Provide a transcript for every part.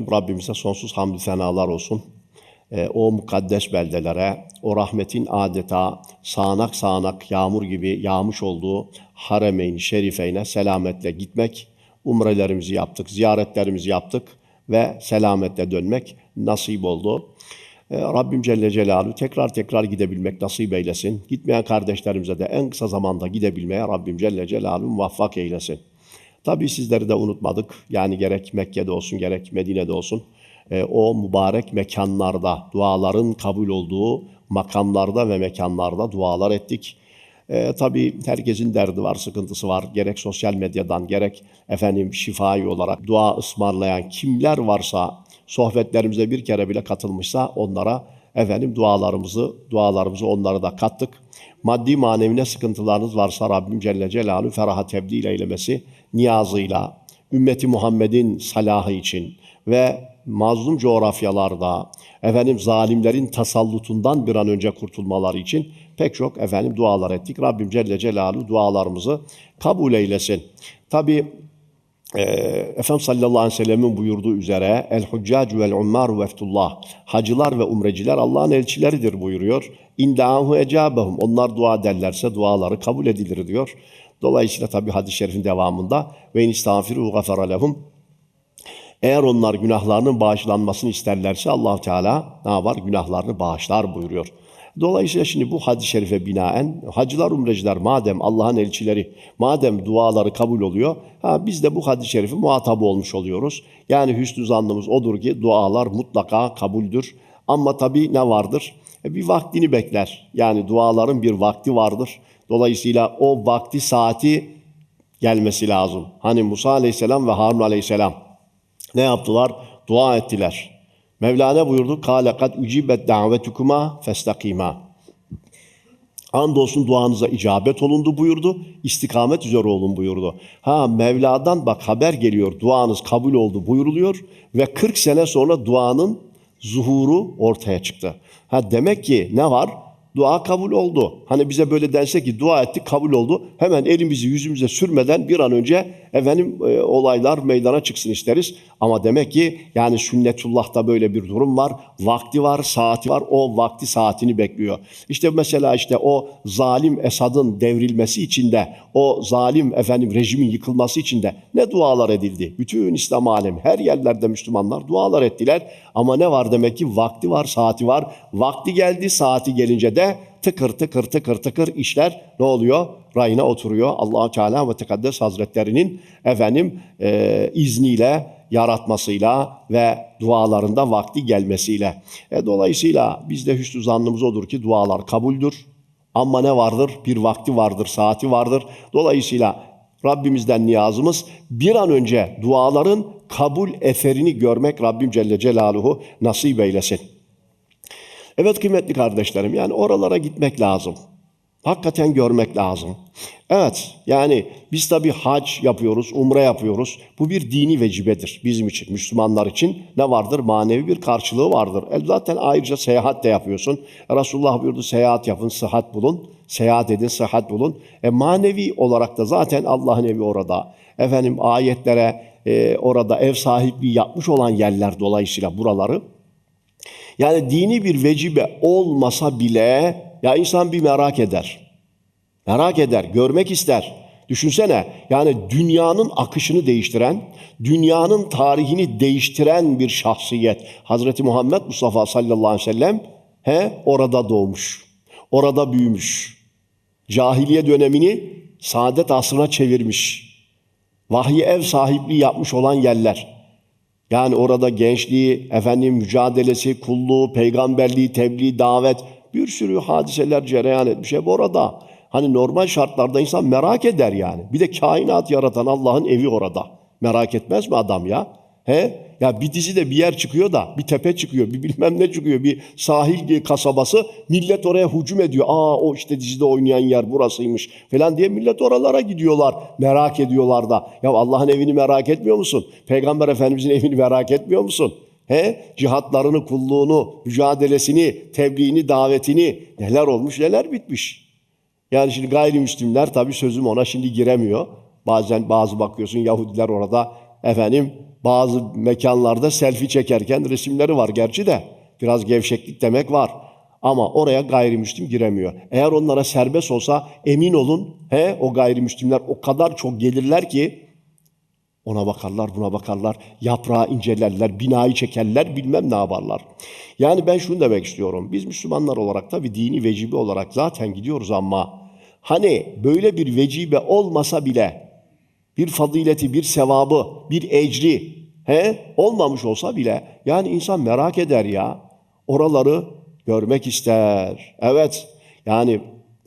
Rabbimize sonsuz hamdü senalar olsun. Ee, o mukaddes beldelere, o rahmetin adeta sağanak sağanak yağmur gibi yağmış olduğu haremeyn şerifeyne selametle gitmek, umrelerimizi yaptık, ziyaretlerimizi yaptık ve selametle dönmek nasip oldu. Ee, Rabbim Celle Celaluhu tekrar tekrar gidebilmek nasip eylesin. Gitmeyen kardeşlerimize de en kısa zamanda gidebilmeye Rabbim Celle Celaluhu muvaffak eylesin. Tabii sizleri de unutmadık. Yani gerek Mekke'de olsun gerek Medine'de olsun e, o mübarek mekanlarda duaların kabul olduğu makamlarda ve mekanlarda dualar ettik. E, tabii herkesin derdi var, sıkıntısı var. Gerek sosyal medyadan gerek efendim şifai olarak dua ısmarlayan kimler varsa sohbetlerimize bir kere bile katılmışsa onlara efendim dualarımızı dualarımızı onlara da kattık. Maddi manevi ne sıkıntılarınız varsa Rabbim Celle Celaluhu feraha tebdil eylemesi niyazıyla ümmeti Muhammed'in salahı için ve mazlum coğrafyalarda efendim zalimlerin tasallutundan bir an önce kurtulmaları için pek çok efendim dualar ettik. Rabbim Celle Celaluhu dualarımızı kabul eylesin. Tabi e, Efendimiz sallallahu aleyhi ve sellemin buyurduğu üzere el huccacu vel ummar veftullah hacılar ve umreciler Allah'ın elçileridir buyuruyor. İndâhu ecâbehum onlar dua ederlerse duaları kabul edilir diyor. Dolayısıyla tabi hadis-i şerifin devamında ve in istağfiru gafara lehum eğer onlar günahlarının bağışlanmasını isterlerse allah Teala ne yapar? Günahlarını bağışlar buyuruyor. Dolayısıyla şimdi bu hadis-i şerife binaen hacılar, umreciler madem Allah'ın elçileri, madem duaları kabul oluyor, ha biz de bu hadis-i şerifi muhatabı olmuş oluyoruz. Yani hüsnü zannımız odur ki dualar mutlaka kabuldür. Ama tabii ne vardır? E bir vaktini bekler. Yani duaların bir vakti vardır. Dolayısıyla o vakti saati gelmesi lazım. Hani Musa Aleyhisselam ve Harun Aleyhisselam ne yaptılar? Dua ettiler. Mevlana buyurdu. Kâle kad ucibet davetukuma festakîmâ. Andolsun duanıza icabet olundu buyurdu. İstikamet üzere olun buyurdu. Ha Mevla'dan bak haber geliyor. Duanız kabul oldu buyuruluyor. Ve 40 sene sonra duanın zuhuru ortaya çıktı. Ha demek ki ne var? Dua kabul oldu. Hani bize böyle dense ki dua ettik kabul oldu. Hemen elimizi yüzümüze sürmeden bir an önce efendim e, olaylar meydana çıksın isteriz. Ama demek ki yani sünnetullah'ta böyle bir durum var. Vakti var, saati var. O vakti saatini bekliyor. İşte mesela işte o zalim Esad'ın devrilmesi için de o zalim efendim rejimin yıkılması için de ne dualar edildi? Bütün İslam alemi her yerlerde Müslümanlar dualar ettiler. Ama ne var demek ki vakti var, saati var. Vakti geldi, saati gelince de tıkır tıkır tıkır tıkır işler ne oluyor? Rayına oturuyor. allah Teala ve Tekaddes Hazretlerinin efendim e, izniyle, yaratmasıyla ve dualarında vakti gelmesiyle. E, dolayısıyla bizde hüsnü zannımız odur ki dualar kabuldür. Ama ne vardır? Bir vakti vardır, saati vardır. Dolayısıyla Rabbimizden niyazımız bir an önce duaların kabul eserini görmek Rabbim Celle Celaluhu nasip eylesin. Evet kıymetli kardeşlerim yani oralara gitmek lazım. Hakikaten görmek lazım. Evet yani biz tabi hac yapıyoruz, umre yapıyoruz. Bu bir dini vecibedir bizim için, Müslümanlar için. Ne vardır? Manevi bir karşılığı vardır. E zaten ayrıca seyahat de yapıyorsun. Resulullah buyurdu seyahat yapın, sıhhat bulun. Seyahat edin, sıhhat bulun. E manevi olarak da zaten Allah'ın evi orada. Efendim ayetlere e, orada ev sahipliği yapmış olan yerler dolayısıyla buraları yani dini bir vecibe olmasa bile ya insan bir merak eder. Merak eder, görmek ister. Düşünsene yani dünyanın akışını değiştiren, dünyanın tarihini değiştiren bir şahsiyet. Hazreti Muhammed Mustafa sallallahu aleyhi ve sellem he, orada doğmuş, orada büyümüş. Cahiliye dönemini saadet asrına çevirmiş. Vahyi ev sahipliği yapmış olan yerler. Yani orada gençliği, efendim mücadelesi, kulluğu, peygamberliği, tebliğ, davet bir sürü hadiseler cereyan etmiş hep orada. Hani normal şartlarda insan merak eder yani. Bir de kainat yaratan Allah'ın evi orada. Merak etmez mi adam ya? He? Ya bir dizi de bir yer çıkıyor da bir tepe çıkıyor, bir bilmem ne çıkıyor, bir sahil kasabası millet oraya hücum ediyor. Aa o işte dizide oynayan yer burasıymış falan diye millet oralara gidiyorlar. Merak ediyorlar da. Ya Allah'ın evini merak etmiyor musun? Peygamber Efendimizin evini merak etmiyor musun? He? Cihatlarını, kulluğunu, mücadelesini, tebliğini, davetini neler olmuş, neler bitmiş. Yani şimdi gayrimüslimler tabii sözüm ona şimdi giremiyor. Bazen bazı bakıyorsun Yahudiler orada efendim bazı mekanlarda selfie çekerken resimleri var gerçi de biraz gevşeklik demek var. Ama oraya gayrimüslim giremiyor. Eğer onlara serbest olsa emin olun he o gayrimüslimler o kadar çok gelirler ki ona bakarlar, buna bakarlar, yaprağı incelerler, binayı çekerler, bilmem ne yaparlar. Yani ben şunu demek istiyorum. Biz Müslümanlar olarak tabii dini vecibe olarak zaten gidiyoruz ama hani böyle bir vecibe olmasa bile bir fazileti, bir sevabı, bir ecri he, olmamış olsa bile yani insan merak eder ya. Oraları görmek ister. Evet yani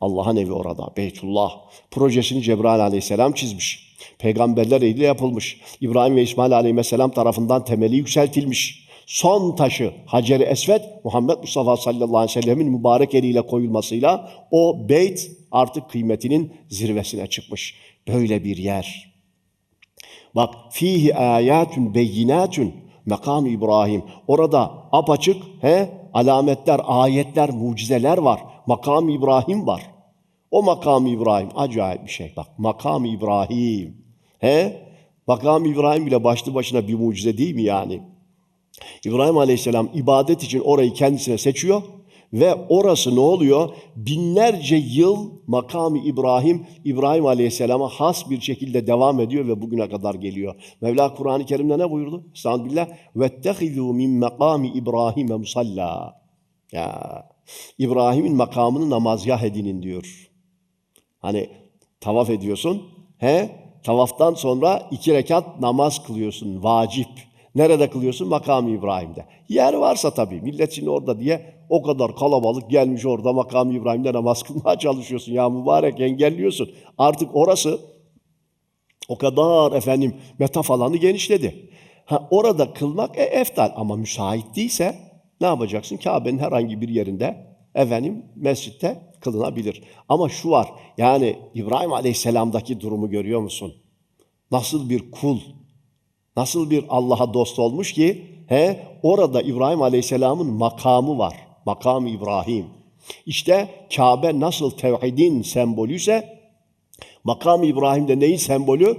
Allah'ın evi orada, Beytullah. Projesini Cebrail aleyhisselam çizmiş. Peygamberler eliyle yapılmış. İbrahim ve İsmail aleyhisselam tarafından temeli yükseltilmiş. Son taşı Hacer-i Esved Muhammed Mustafa sallallahu aleyhi ve sellemin mübarek eliyle koyulmasıyla o beyt artık kıymetinin zirvesine çıkmış. Böyle bir yer. Bak fihi ayatun beyinatun makam İbrahim. Orada apaçık he alametler, ayetler, mucizeler var. Makam İbrahim var. O makam İbrahim acayip bir şey. Bak makam İbrahim. He? Makam İbrahim bile başlı başına bir mucize değil mi yani? İbrahim Aleyhisselam ibadet için orayı kendisine seçiyor ve orası ne oluyor? Binlerce yıl makamı İbrahim, İbrahim Aleyhisselam'a has bir şekilde devam ediyor ve bugüne kadar geliyor. Mevla Kur'an-ı Kerim'de ne buyurdu? Estağfirullah. وَاتَّخِذُوا مِنْ مَقَامِ İbrahim musalla. Ya İbrahim'in makamını namazgah edinin diyor. Hani tavaf ediyorsun, he? Tavaftan sonra iki rekat namaz kılıyorsun, vacip. Nerede kılıyorsun? Makam İbrahim'de. Yer varsa tabii. Millet şimdi orada diye o kadar kalabalık gelmiş orada makam İbrahim'de namaz kılmaya çalışıyorsun. Ya mübarek engelliyorsun. Artık orası o kadar efendim metaf alanı genişledi. Ha, orada kılmak e, eftal ama müsait değilse ne yapacaksın? Kabe'nin herhangi bir yerinde efendim mescitte kılınabilir. Ama şu var yani İbrahim Aleyhisselam'daki durumu görüyor musun? Nasıl bir kul, nasıl bir Allah'a dost olmuş ki he orada İbrahim Aleyhisselam'ın makamı var. Makam İbrahim. İşte Kabe nasıl tevhidin sembolüyse makam İbrahim'de neyin sembolü?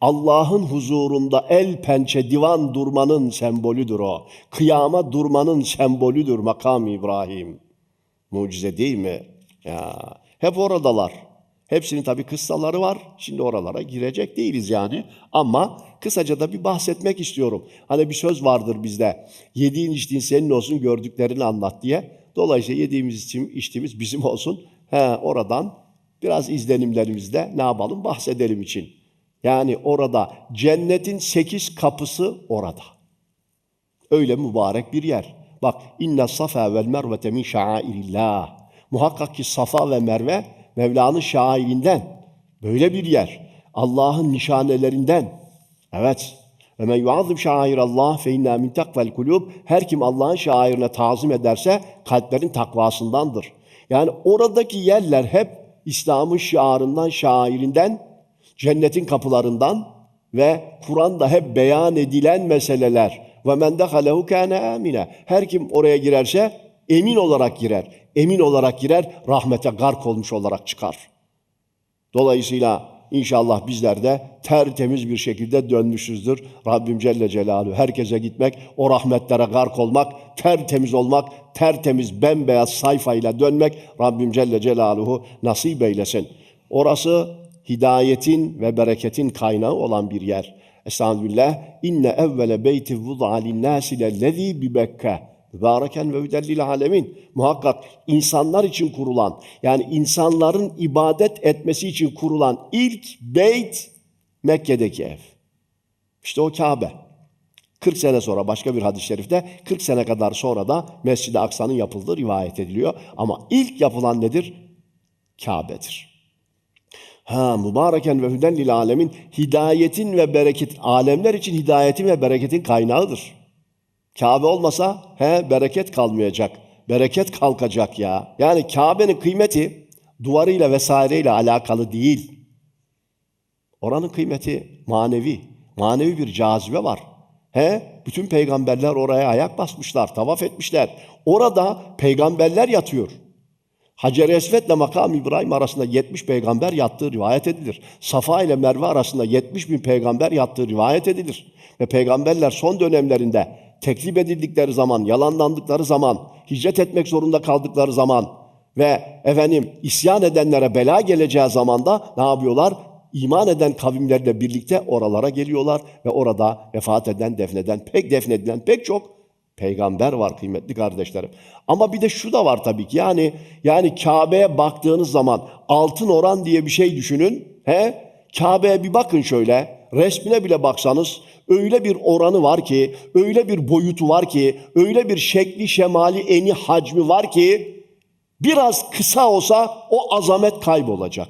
Allah'ın huzurunda el pençe divan durmanın sembolüdür o. Kıyama durmanın sembolüdür makam İbrahim. Mucize değil mi? Ya hep oradalar. Hepsinin tabii kıssaları var. Şimdi oralara girecek değiliz yani. Ama kısaca da bir bahsetmek istiyorum. Hani bir söz vardır bizde. Yediğin içtiğin senin olsun gördüklerini anlat diye. Dolayısıyla yediğimiz içtiğimiz bizim olsun. He, oradan biraz izlenimlerimizde ne yapalım bahsedelim için. Yani orada cennetin sekiz kapısı orada. Öyle mübarek bir yer. Bak inna safa vel mervete min şairillah. Muhakkak ki Safa ve Merve Mevla'nın şairinden. Böyle bir yer. Allah'ın nişanelerinden. Evet. Ve men yuazzim şairallah fe inna min kulub. Her kim Allah'ın şairine tazim ederse kalplerin takvasındandır. Yani oradaki yerler hep İslam'ın şiarından, şairinden, cennetin kapılarından ve Kur'an'da hep beyan edilen meseleler. Ve men dehalehu kâne amine. Her kim oraya girerse emin olarak girer. Emin olarak girer, rahmete gark olmuş olarak çıkar. Dolayısıyla inşallah bizler de tertemiz bir şekilde dönmüşüzdür. Rabbim Celle Celaluhu herkese gitmek, o rahmetlere gark olmak, tertemiz olmak, tertemiz bembeyaz sayfayla dönmek Rabbim Celle Celaluhu nasip eylesin. Orası hidayetin ve bereketin kaynağı olan bir yer. Estağfirullah. İnne evvele beyti vud'a linnâsi lellezî bi Bekke. Mübareken ve hüdellil alemin. Muhakkak insanlar için kurulan, yani insanların ibadet etmesi için kurulan ilk beyt Mekke'deki ev. İşte o Kabe. 40 sene sonra başka bir hadis-i şerifte 40 sene kadar sonra da Mescid-i Aksa'nın yapıldığı rivayet ediliyor. Ama ilk yapılan nedir? Kabe'dir. Ha mübareken ve hüden lil alemin hidayetin ve bereket alemler için hidayetin ve bereketin kaynağıdır. Kabe olmasa he bereket kalmayacak. Bereket kalkacak ya. Yani Kabe'nin kıymeti duvarıyla vesaireyle alakalı değil. Oranın kıymeti manevi. Manevi bir cazibe var. He, bütün peygamberler oraya ayak basmışlar, tavaf etmişler. Orada peygamberler yatıyor. Hacer-i Esved ile makam İbrahim arasında 70 peygamber yattığı rivayet edilir. Safa ile Merve arasında 70 bin peygamber yattığı rivayet edilir. Ve peygamberler son dönemlerinde teklif edildikleri zaman, yalanlandıkları zaman, hicret etmek zorunda kaldıkları zaman ve efendim isyan edenlere bela geleceği zamanda ne yapıyorlar? İman eden kavimlerle birlikte oralara geliyorlar ve orada vefat eden, defneden, pek defnedilen pek çok peygamber var kıymetli kardeşlerim. Ama bir de şu da var tabii ki. Yani yani Kabe'ye baktığınız zaman altın oran diye bir şey düşünün. He? Kabe'ye bir bakın şöyle. Resmine bile baksanız öyle bir oranı var ki, öyle bir boyutu var ki, öyle bir şekli, şemali, eni, hacmi var ki biraz kısa olsa o azamet kaybolacak.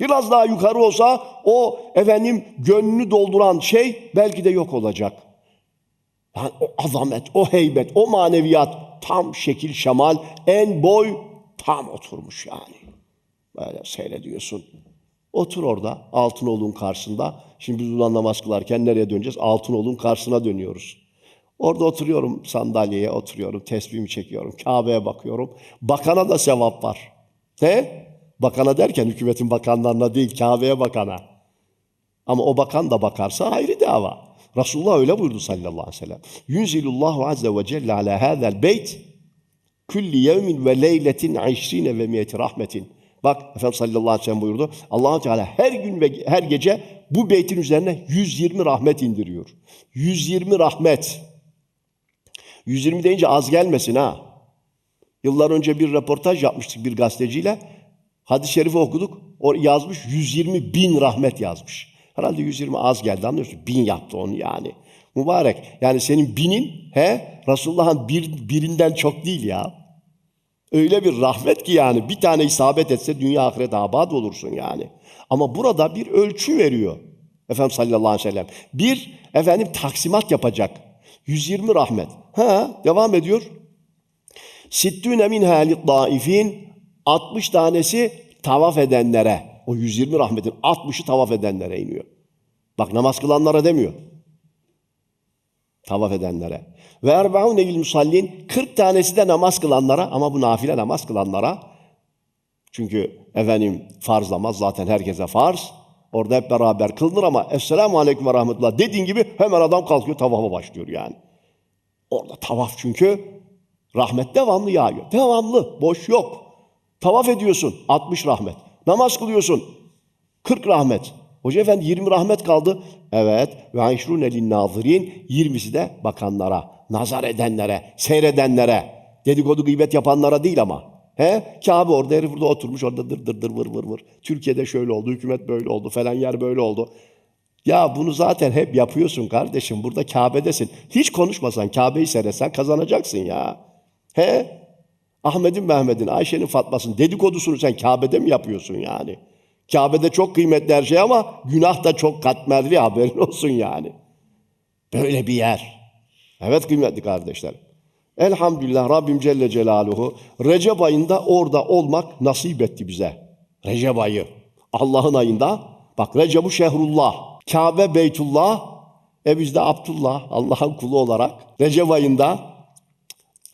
Biraz daha yukarı olsa o efendim gönlünü dolduran şey belki de yok olacak. Yani o azamet, o heybet, o maneviyat tam şekil şemal, en boy tam oturmuş yani. Böyle seyrediyorsun. Otur orada Altınoluk'un karşısında. Şimdi biz ulan namaz kılarken nereye döneceğiz? Altınoluk'un karşısına dönüyoruz. Orada oturuyorum sandalyeye oturuyorum, tesbihimi çekiyorum, Kabe'ye bakıyorum. Bakana da sevap var. Ne? Bakana derken hükümetin bakanlarına değil, Kabe'ye bakana. Ama o bakan da bakarsa ayrı dava. Resulullah öyle buyurdu sallallahu aleyhi ve sellem. Yunzilullahu azze ve celle ala hâzel beyt külli yevmin ve leyletin işrine ve miyeti rahmetin. Bak Efendimiz sallallahu aleyhi ve sellem buyurdu. allah Teala her gün ve her gece bu beytin üzerine 120 rahmet indiriyor. 120 rahmet. 120 deyince az gelmesin ha. Yıllar önce bir röportaj yapmıştık bir gazeteciyle. Hadis-i şerifi okuduk. O yazmış 120 bin rahmet yazmış. Herhalde 120 az geldi anlıyorsun. Bin yaptı onu yani. Mübarek. Yani senin binin he Resulullah'ın bir, birinden çok değil ya. Öyle bir rahmet ki yani bir tane isabet etse dünya ahiret abad olursun yani. Ama burada bir ölçü veriyor. Efendim sallallahu aleyhi ve sellem. Bir efendim taksimat yapacak. 120 rahmet. Ha devam ediyor. Sittüne min halit daifin 60 tanesi tavaf edenlere. O 120 rahmetin 60'ı tavaf edenlere iniyor. Bak namaz kılanlara demiyor. Tavaf edenlere. Ve erbaune lil musallin 40 tanesi de namaz kılanlara ama bu nafile namaz kılanlara. Çünkü efendim farz namaz zaten herkese farz. Orada hep beraber kılınır ama Esselamu Aleyküm ve Rahmetullah dediğin gibi hemen adam kalkıyor tavafa başlıyor yani. Orada tavaf çünkü rahmet devamlı yağıyor. Devamlı, boş yok. Tavaf ediyorsun 60 rahmet. Namaz kılıyorsun 40 rahmet. Hoca efendi 20 rahmet kaldı. Evet. Ve aşrun elin nazirin 20'si de bakanlara, nazar edenlere, seyredenlere, dedikodu gıybet yapanlara değil ama. He? Kabe orada herif burada oturmuş orada dır dır dır vır vır vır. Türkiye'de şöyle oldu, hükümet böyle oldu, falan yer böyle oldu. Ya bunu zaten hep yapıyorsun kardeşim. Burada Kabe'desin. Hiç konuşmasan, Kabe'yi seyretsen kazanacaksın ya. He? Ahmet'in Mehmet'in, Ayşe'nin Fatma'sın dedikodusunu sen Kabe'de mi yapıyorsun yani? Kabe'de çok kıymetli her şey ama günah da çok katmerli haberin olsun yani. Böyle bir yer. Evet kıymetli kardeşler. Elhamdülillah Rabbim Celle Celaluhu Recep ayında orada olmak nasip etti bize. Recep ayı. Allah'ın ayında. Bak Recep-u Şehrullah. Kabe Beytullah. E biz de Abdullah Allah'ın kulu olarak Recep ayında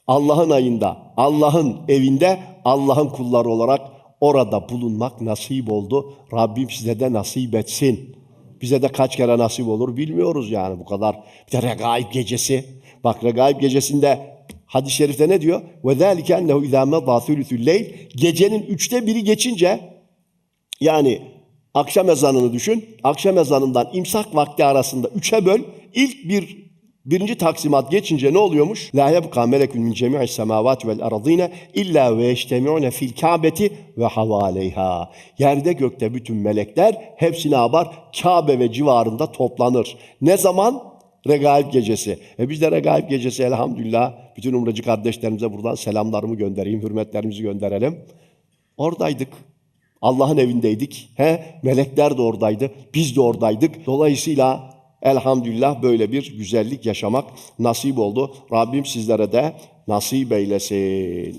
Allah'ın ayında, Allah'ın evinde, Allah'ın kulları olarak orada bulunmak nasip oldu. Rabbim size de nasip etsin. Bize de kaç kere nasip olur bilmiyoruz yani bu kadar. Bir de regaib gecesi. Bak regaib gecesinde hadis-i şerifte ne diyor? Zâlike ennehu izâ medâ thülüthül leyl. Gecenin üçte biri geçince yani akşam ezanını düşün. Akşam ezanından imsak vakti arasında üçe böl. İlk bir Birinci taksimat geçince ne oluyormuş? La yebqa melekun min cemi'is semavati vel aradine illa ve yeştemi'une fil kâbeti ve havaleyha. Yerde gökte bütün melekler hepsi ne yapar? Kabe ve civarında toplanır. Ne zaman? Regaib gecesi. E biz de Regaib gecesi elhamdülillah bütün umracı kardeşlerimize buradan selamlarımı göndereyim, hürmetlerimizi gönderelim. Oradaydık. Allah'ın evindeydik. He, melekler de oradaydı. Biz de oradaydık. Dolayısıyla Elhamdülillah böyle bir güzellik yaşamak nasip oldu. Rabbim sizlere de nasip eylesin.